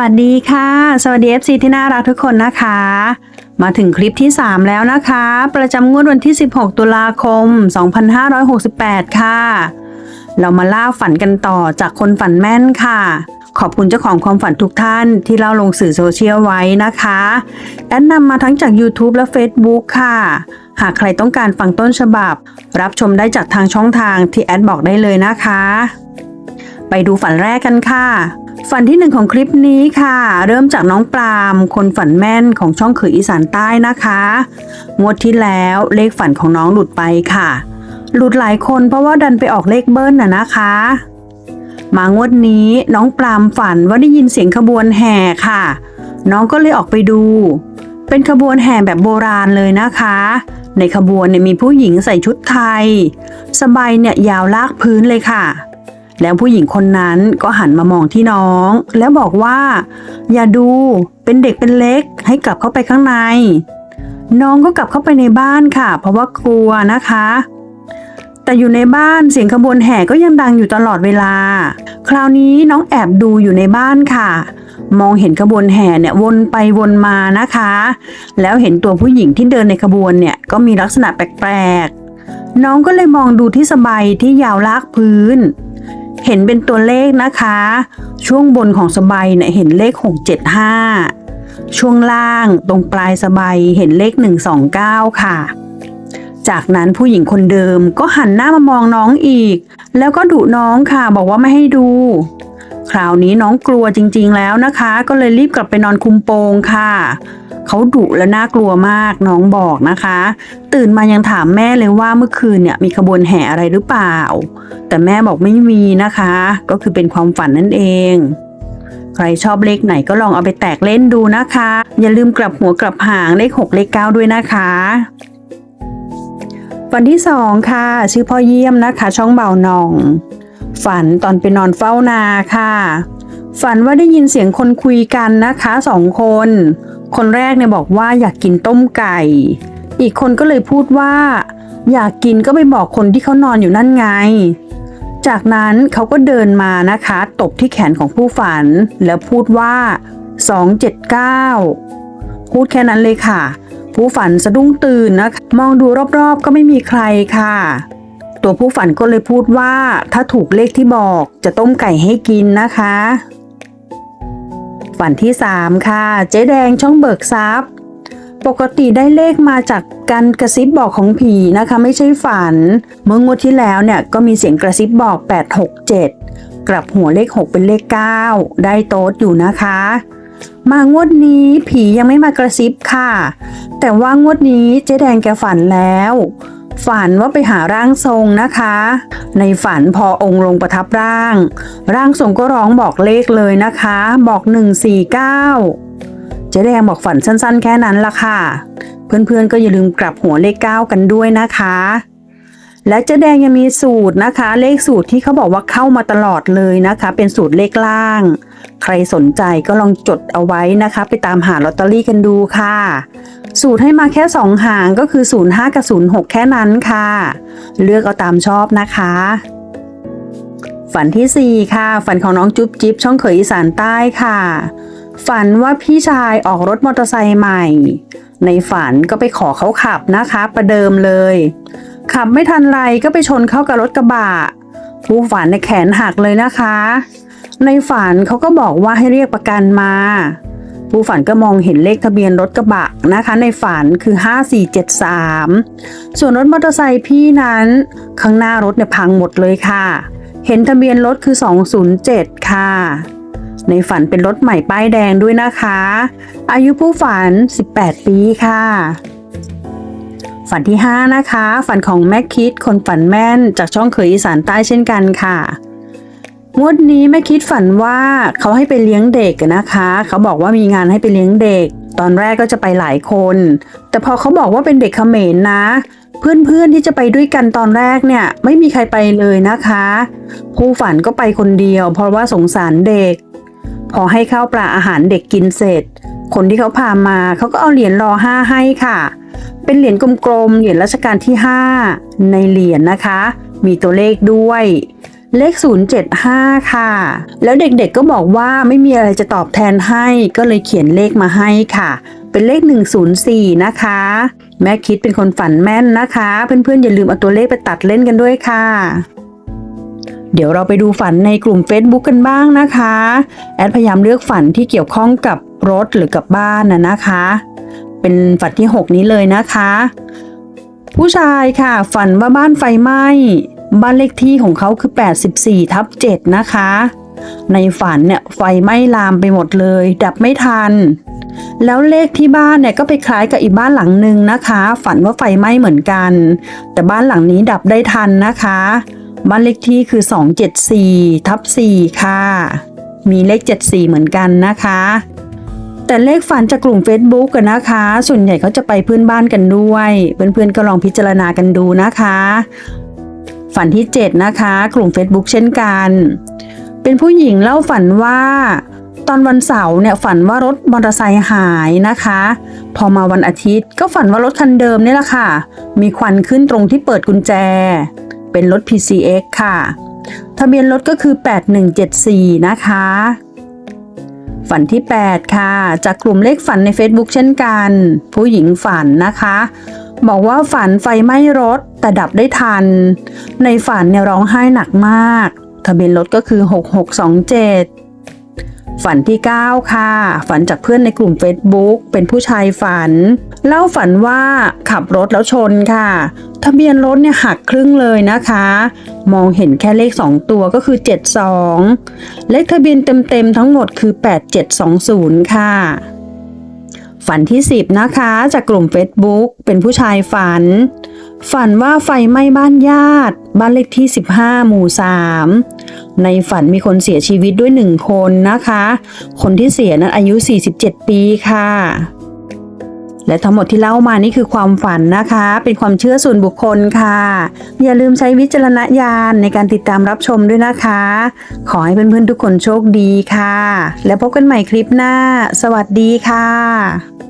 วัสดีค่ะ สวัสดี FC ที่น่ารักทุกคนนะคะ มาถึงคลิปที่ 3 แล้วนะคะ ประจำงวดวันที่ 16 ตุลาคม 2568 ค่ะ เรามาล่าฝันกันต่อจากคนฝันแม่นค่ะ ขอบคุณเจ้าของความฝันทุกท่านที่เล่าลงสื่อโซเชียลไว้นะคะแอดนำมาทั้งจาก YouTube และ Facebook ค่ะ หากใครต้องการฟังต้นฉบับ รับชมได้จากทางช่องทางที่แอดบอกได้เลยนะคะ ไปดูฝันแรกกันค่ะ ฝันที่หนึ่งของคลิปนี้ค่ะ เริ่มจากน้องปลามคนฝันแม่นของช่องขืออีสานใต้นะคะ งวดที่แล้วเลขฝันของน้องหลุดไปค่ะ หลุดหลายคนเพราะว่าดันไปออกเลขเบิ้ลน่ะนะคะ มางวดนี้น้องปลามฝันว่าได้ยินเสียงขบวนแห่ค่ะ น้องก็เลยออกไปดู เป็นขบวนแห่แบบโบราณเลยนะคะ ในขบวนเนี่ยมีผู้หญิงใส่ชุดไทย สบายเนี่ยยาวลากพื้นเลยค่ะ แล้วผู้หญิงคนนั้นก็หันมามองที่น้อง แล้วบอกว่า อย่าดูเป็นเด็กเป็นเล็กให้กลับเข้าไปข้างใน น้องก็กลับเข้าไปในบ้านค่ะ เพราะว่ากลัวนะคะ แต่อยู่ในบ้านเสียงขบวนแห่ก็ยังดังอยู่ตลอดเวลา คราวนี้น้องแอบดูอยู่ในบ้านค่ะ มองเห็นขบวนแห่เนี่ยวนไปวนมานะคะ แล้วเห็นตัวผู้หญิงที่เดินในขบวนเนี่ยก็มีลักษณะแปลกๆน้องก็เลยมองดูที่สบายที่ยาวลากพื้น เห็นเป็นตัวเลขนะคะ ช่วงบนของสบายเนี่ยเห็นเลข 675 ช่วงล่างตรงปลายสบายเห็นเลข 129 ค่ะ จากนั้นผู้หญิงคนเดิมก็หันหน้ามามองน้องอีก แล้วก็ดุน้องค่ะบอกว่าไม่ให้ดู คราวนี้น้องกลัวจริงๆแล้วนะคะ ก็เลยรีบกลับไปนอนคุมโปงค่ะ เขาดุและน่ากลัวมากน้องบอกนะคะ ตื่นมายังถามแม่เลยว่าเมื่อคืนเนี่ยมีขบวนแห่อะไรหรือเปล่า แต่แม่บอกไม่มีนะคะ ก็คือเป็นความฝันนั่นเองใครชอบเลขไหนก็ลองเอาไปแตกเล่นดูนะคะ อย่าลืมกลับหัวกลับหางเลข 6 เลข 9 ด้วยนะคะฝันที่สองค่ะ ชื่อพ่อเยี่ยมนะคะ ช่องเบาหนอง ฝันตอนไปนอนเฝ้านาค่ะ ฝันว่าได้ยินเสียงคนคุยกันนะคะสองคน คนแรกเนี่ยบอกว่าอยากกินต้มไก่ อีกคนก็เลยพูดว่า อยากกินก็ไปบอกคนที่เขานอนอยู่นั่นไง จากนั้นเขาก็เดินมานะคะ ตบที่แขนของผู้ฝัน แล้วพูดว่า 279 พูดแค่นั้นเลยค่ะ ผู้ฝันสะดุ้งตื่นนะคะมองดูรอบๆก็ไม่มีใครค่ะ ตัวผู้ฝันก็เลยพูดว่าถ้าถูกเลขที่บอกจะต้มไก่ให้กินนะคะ ฝันที่ 3 ค่ะ เจ๊แดงช่องเบิกทรัพย์ ปกติได้เลขมาจากการกระซิบบอกของผีนะคะ ไม่ใช่ฝัน เมื่องวดที่แล้วเนี่ยก็มีเสียงกระซิบบอก 867 กลับหัวเลข 6 เป็นเลข 9 ได้โต๊ดอยู่นะคะ มางวดนี้ผียังไม่มากระซิบค่ะ แต่ว่างวดนี้เจ๊แดงแกฝันแล้ว ฝันว่าไปหาร่างทรงนะคะ ในฝันพอองค์ลงประทับร่าง ร่างทรงก็ร้องบอกเลขเลยนะคะ บอก 149 เจ๊แดงบอกฝันสั้นๆ แค่นั้นละค่ะ เพื่อนๆก็อย่าลืมกลับหัวเลข 9 กันด้วยนะคะ และเจ๊แดงยังมีสูตรนะคะ เลขสูตรที่เขาบอกว่าเข้ามาตลอดเลยนะคะ เป็นสูตรเลขล่าง ใครสนใจก็ลองจดเอาไว้นะคะ ไปตามหาลอตเตอรี่กันดูค่ะ สูตรให้มาแค่ 2 หางก็คือ 05 กับ 06 แค่นั้นค่ะ เลือกเอาตามชอบนะคะ ฝันทีสี่ 4 ค่ะ ฝันของน้องจุ๊บจิ๊บช่องเขยอีสานใต้ค่ะ ฝันว่าพี่ชายออกรถมอเตอร์ไซค์ใหม่ ในฝันก็ไปขอเขาขับนะคะ ประเดิมเลย ขับไม่ทันไรก็ไปชนเข้ากับรถกระบะผู้ฝันในแขนหักเลยนะคะ ในฝันเขาก็บอกว่าให้เรียกประกันมาผู้ฝันก็มองเห็นเลขทะเบียนรถกระบะนะคะ ในฝันคือ 5473 ส่วนรถมอเตอร์ไซค์พี่นั้นข้างหน้ารถเนี่ยพังหมดเลยค่ะ เห็นทะเบียนรถคือ 207 ค่ะ ในฝันเป็นรถใหม่ป้ายแดงด้วยนะคะ อายุผู้ฝัน 18 ปีค่ะ ฝันที่ 5 นะคะ ฝันของแม่คิดคนฝันแม่นจากช่องเขยอีสานใต้เช่นกันค่ะ งวดนี้แม่คิดฝันว่าเขาให้ไปเลี้ยงเด็กนะคะ เขาบอกว่ามีงานให้ไปเลี้ยงเด็ก ตอนแรกก็จะไปหลายคน แต่พอเขาบอกว่าเป็นเด็กเขมรนะ เพื่อนๆที่จะไปด้วยกันตอนแรกเนี่ย ไม่มีใครไปเลยนะคะผู้ฝันก็ไปคนเดียว เพราะว่าสงสารเด็ก พอให้ข้าวปลาอาหารเด็กกินเสร็จ คนที่เขาพามาเขาก็เอาเหรียญรอห้าให้ค่ะ เป็นเหรียญกลมๆเหรียญรัชกาลที่ 5 ในเหรียญนะคะ มีตัวเลขด้วย เลข 075 ค่ะ แล้วเด็กๆก็บอกว่าไม่มีอะไรจะตอบแทนให้ก็เลยเขียนเลขมาให้ค่ะ เป็นเลข 104 นะคะ แม่คิดเป็นคนฝันแม่นนะคะ เพื่อนๆอย่าลืมเอาตัวเลขไปตัดเล่นกันด้วยค่ะ เดี๋ยวเราไปดูฝันในกลุ่ม Facebook กันบ้างนะคะ แอดพยายามเลือกฝันที่เกี่ยวข้องกับรถหรือกับบ้านนะนะคะ เป็นฝันที่ 6 นี้เลยนะคะ ผู้ชายค่ะ ฝันว่าบ้านไฟไหม้ บ้านเลขที่ของเขาคือ 84ทับ7นะคะ ในฝันเนี่ยไฟไหม้ลามไปหมดเลย ดับไม่ทัน แล้วเลขที่บ้านเนี่ยก็ไปคล้ายกับอีกบ้านหลังหนึ่งนะคะ ฝันว่าไฟไหม้เหมือนกัน แต่บ้านหลังนี้ดับได้ทันนะคะบ้านเลขที่คือ 274ทับ4ค่ะ มีเลข 74 เหมือนกันนะคะ แต่เลขฝันจากกลุ่ม Facebook กันนะคะ ส่วนใหญ่เขาจะไปเพื่อนบ้านกันด้วย เพื่อนๆก็ลองพิจารณากันดูนะคะ ฝันที่ 7 นะคะ กลุ่ม Facebook เช่นกัน เป็นผู้หญิงเล่าฝันว่า ตอนวันเสาร์เนี่ยฝันว่ารถมอเตอร์ไซค์หายนะคะ พอมาวันอาทิตย์ก็ฝันว่ารถคันเดิมเนี่ยแหละค่ะ มีควันขึ้นตรงที่เปิดกุญแจ เป็นรถ PCX ค่ะ ทะเบียนรถก็คือ 8174 นะคะฝันที่ 8 ค่ะ จากกลุ่มเลขฝันใน Facebook เช่นกัน ผู้หญิงฝันนะคะ บอกว่าฝันไฟไหม้รถแต่ดับได้ทัน ในฝันเนี่ยร้องไห้หนักมาก ทะเบียนรถก็คือ 6627 ฝันที่ 9 ค่ะ ฝันจากเพื่อนในกลุ่ม Facebook เป็นผู้ชายฝัน เล่าฝันว่าขับรถแล้วชนค่ะ ทะเบียนรถเนี่ยหักครึ่งเลยนะคะ มองเห็นแค่เลข 2 ตัวก็คือ 72 เลขทะเบียนเต็มๆทั้งหมดคือ 8720 ค่ะ ฝันที่ 10 นะคะ จากกลุ่ม Facebook เป็นผู้ชายฝัน ฝันว่าไฟไหม้บ้านญาติ บ้านเลขที่ 15 หมู่ 3 ในฝันมีคนเสียชีวิตด้วย 1 คนนะคะ คนที่เสียนั้นอายุ 47 ปีค่ะ และทั้งหมดที่เล่ามานี่คือความฝันนะคะ เป็นความเชื่อส่วนบุคคลค่ะ อย่าลืมใช้วิจารณญาณในการติดตามรับชมด้วยนะคะ ขอให้เพื่อนๆทุกคนโชคดีค่ะ แล้วพบกันใหม่คลิปหน้า สวัสดีค่ะ